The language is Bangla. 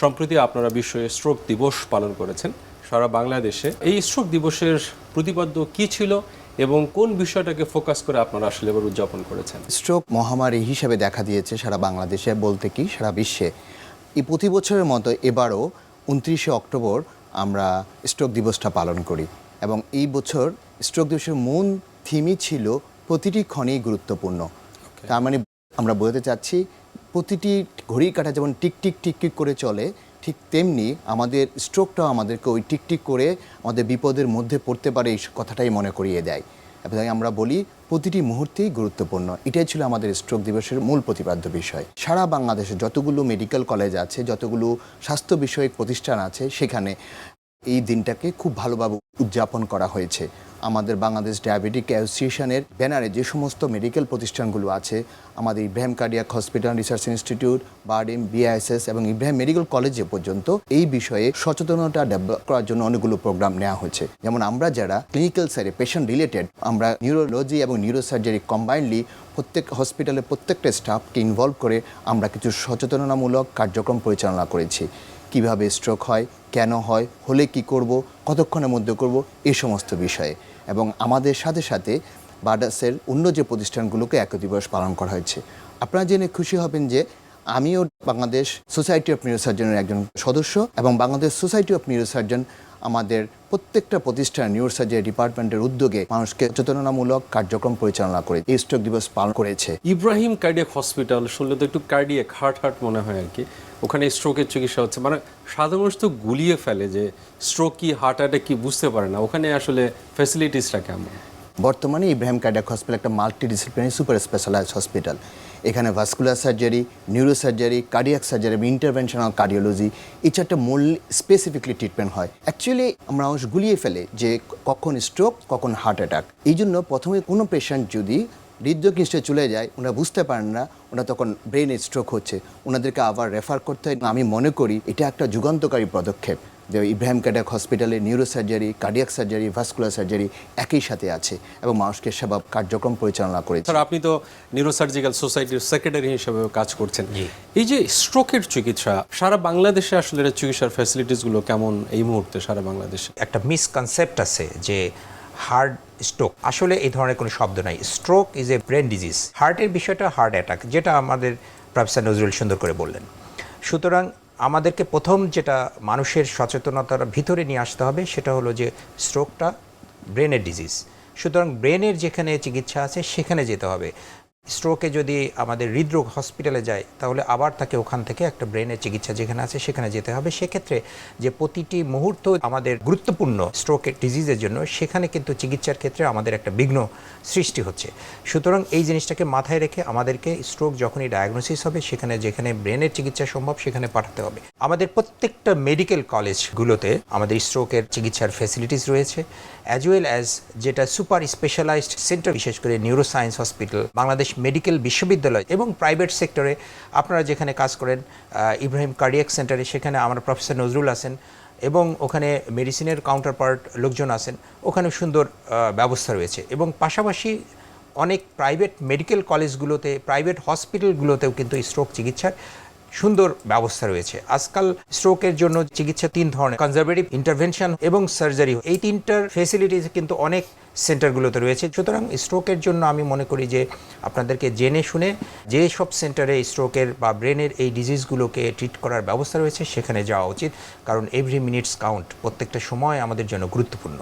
সম্প্রতি আপনারা বিশ্ব স্ট্রোক দিবস পালন করেছেন। সারা বাংলাদেশে এই স্ট্রোক দিবসের প্রতিপাদ্য কি ছিল এবং কোন বিষয়টাকে ফোকাস করে আপনারা আসলে এবার উদযাপন করেছেন? স্ট্রোক মহামারী হিসেবে দেখা দিয়েছে সারা বাংলাদেশে বলতে কি? সারা বিশ্বে। এই প্রতি বছরের মতো এবারও উনত্রিশে অক্টোবর আমরা স্ট্রোক দিবসটা পালন করি এবং এই বছর স্ট্রোক দিবসের মূল থিমই ছিল প্রতিটি ক্ষণেই গুরুত্বপূর্ণ। তার মানে আমরা বোঝাতে চাচ্ছি প্রতিটি ঘড়ির কাঁটা যেমন টিকটিক টিক টিক টিক করে চলে, ঠিক তেমনি আমাদের স্ট্রোকটাও আমাদেরকে ওই টিক টিক করে আমাদের বিপদের মধ্যে পড়তে পারে, এই কথাটাই মনে করিয়ে দেয়। এবং আমরা বলি প্রতিটি মুহূর্তেই গুরুত্বপূর্ণ। এটাই ছিল আমাদের স্ট্রোক দিবসের মূল প্রতিপাদ্য বিষয়। সারা বাংলাদেশে যতগুলো মেডিকেল কলেজ আছে, যতগুলো স্বাস্থ্য বিষয়ক প্রতিষ্ঠান আছে, সেখানে এই দিনটাকে খুব ভালোভাবে উদযাপন করা হয়েছে। আমাদের বাংলাদেশ ডায়াবেটিক অ্যাসোসিয়েশনের ব্যানারে যে সমস্ত মেডিকেল প্রতিষ্ঠানগুলো আছে, আমাদের Ibrahim cardiac hospital research institute BIRDEM BISS এবং ইব্রাহিম মেডিকেল কলেজে পর্যন্ত এই বিষয়ে সচেতনতা ডেভেলপ করার জন্য অনেকগুলো প্রোগ্রাম নেওয়া হয়েছে। যেমন আমরা যারা ক্লিনিক্যাল সাইডে পেশেন্ট রিলেটেড আমরা নিউরোলজি এবং নিউরোসার্জারি কম্বাইনলি প্রত্যেক হসপিটালের প্রত্যেকটা স্টাফকে ইনভলভ করে আমরা কিছু সচেতনতামূলক কার্যক্রম পরিচালনা করেছি। কীভাবে স্ট্রোক হয়, কেন হয়, হলে কি করব, কতক্ষণের মধ্যে করব এই সমস্ত বিষয়ে। এবং আমাদের সাথে সাথে বার্ডাসের অন্য যে প্রতিষ্ঠানগুলোকে এক দিবস পালন করা হয়েছে। আপনারা জেনে খুশি হবেন যে আমিও বাংলাদেশ সোসাইটি অফ নিউরোসার্জনের একজন সদস্য এবং বাংলাদেশ সোসাইটি অফ নিউরোসার্জন আমাদের প্রত্যেকটা প্রতিষ্ঠান নিউরোসার্জারি ডিপার্টমেন্টের উদ্যোগে মানুষকে সচেতনামূলক কার্যক্রম পরিচালনা করে, এই স্ট্রোক দিবস পালন করেছে। ইব্রাহিম কার্ডিয়াক হসপিটাল শুনলে তো একটু কার্ডিয়াক হার্ট হার্ট মনে হয় আর কি। ওখানে স্ট্রোকের চিকিৎসা হচ্ছে। মানে সাধারণ তো গুলিয়ে ফেলে যে স্ট্রোক কি হার্ট অ্যাটাক কি, বুঝতে পারে না। ওখানে আসলে ফ্যাসিলিটিসটা কেমন? বর্তমানে ইব্রাহিম কার্ডিয়াক হসপিটাল একটা multi disciplinary super specialised hospital এখানে vascular surgery neuro surgery cardiac surgery interventional cardiology এই চারটা মূল স্পেসিফিকলি ট্রিটমেন্ট হয়। অ্যাকচুয়ালি আমরা গুলিয়ে ফেলে যে কখন স্ট্রোক কখন হার্ট অ্যাটাক এই জন্য প্রথমে কোনো পেশেন্ট যদি হৃদয়কৃষ্টে চলে যায় ওনারা বুঝতে পারেন না ওনারা তখন ব্রেন স্ট্রোক হচ্ছে ওনাদেরকে আবার রেফার করতে হয়। আমি মনে করি এটা একটা যুগান্তকারী পদক্ষেপ যে ইব্রাহিম ক্যাডাক হসপিটালে neuro surgery cardiac surgery vascular surgery একই সাথে আছে এবং মানুষকে সেবা কার্যক্রম পরিচালনা করে স্যার আপনি তো নিউরোসার্জিক্যাল সোসাইটির সেক্রেটারি হিসেবে কাজ করছেন। এই যে স্ট্রোকের চিকিৎসা সারা বাংলাদেশে আসলে চিকিৎসার ফ্যাসিলিটিসগুলো কেমন এই মুহূর্তে সারা বাংলাদেশে? একটা মিসকনসেপ্ট আছে যে হার্ট স্ট্রোক। আসলে এই ধরনের কোনো শব্দ নাই। Stroke is a brain disease হার্টের বিষয়টা হার্ট অ্যাটাক, যেটা আমাদের প্রফেসর নজরুল সুন্দর করে বললেন। সুতরাং আমাদেরকে প্রথম যেটা মানুষের সচেতনতার ভিতরে নিয়ে আসতে হবে, সেটা হলো যে স্ট্রোকটা ব্রেনের ডিজিজ সুতরাং ব্রেনের যেখানে চিকিৎসা আছে, সেখানে যেতে হবে। স্ট্রোকে যদি আমাদের হৃদরোগ হসপিটালে যায়, তাহলে আবার তাকে ওখান থেকে একটা ব্রেনের চিকিৎসা যেখানে আছে, সেখানে যেতে হবে। সেক্ষেত্রে যে প্রতিটি মুহূর্ত আমাদের গুরুত্বপূর্ণ স্ট্রোকের ডিজিজের জন্য, সেখানে কিন্তু চিকিৎসার ক্ষেত্রে আমাদের একটা বিঘ্ন সৃষ্টি হচ্ছে। সুতরাং এই জিনিসটাকে মাথায় রেখে আমাদেরকে স্ট্রোক যখনই ডায়াগনোসিস হবে, সেখানে যেখানে ব্রেনের চিকিৎসা সম্ভব, সেখানে পাঠাতে হবে। আমাদের প্রত্যেকটা মেডিকেল কলেজগুলোতে আমাদের স্ট্রোকের চিকিৎসার ফেসিলিটিস রয়েছে। অ্যাজ ওয়েল অ্যাজ যেটা সুপার স্পেশালাইজড সেন্টার বিশেষ করে নিউরোসায়েন্স হসপিটাল বাংলাদেশ মেডিকেল বিশ্ববিদ্যালয় এবং প্রাইভেট সেক্টরে আপনারা যেখানে কাজ করেন ইব্রাহিম কার্ডিয়াক সেন্টারে, সেখানে আমার প্রফেসর নজরুল আছেন এবং ওখানে মেডিসিনের কাউন্টার পার্ট লোকজন আছেন। ওখানে সুন্দর ব্যবস্থা রয়েছে এবং পাশাপাশি অনেক প্রাইভেট মেডিকেল কলেজগুলোতে প্রাইভেট হসপিটালগুলোতেও কিন্তু স্ট্রোক চিকিৎসার সুন্দর ব্যবস্থা রয়েছে। আজকাল স্ট্রোকের জন্য চিকিৎসা তিন ধরনের কনজারভেটিভ ইন্টারভেনশন এবং সার্জারি এই তিনটার ফেসিলিটিস কিন্তু অনেক সেন্টারগুলোতে রয়েছে। সুতরাং স্ট্রোকের জন্য আমি মনে করি যে আপনাদেরকে জেনে শুনে যে সব সেন্টারে স্ট্রোকের বা ব্রেনের এই ডিজিজগুলোকে ট্রিট করার ব্যবস্থা রয়েছে, সেখানে যাওয়া উচিত। কারণ এভরি মিনিটস কাউন্ট প্রত্যেকটা সময় আমাদের জন্য গুরুত্বপূর্ণ।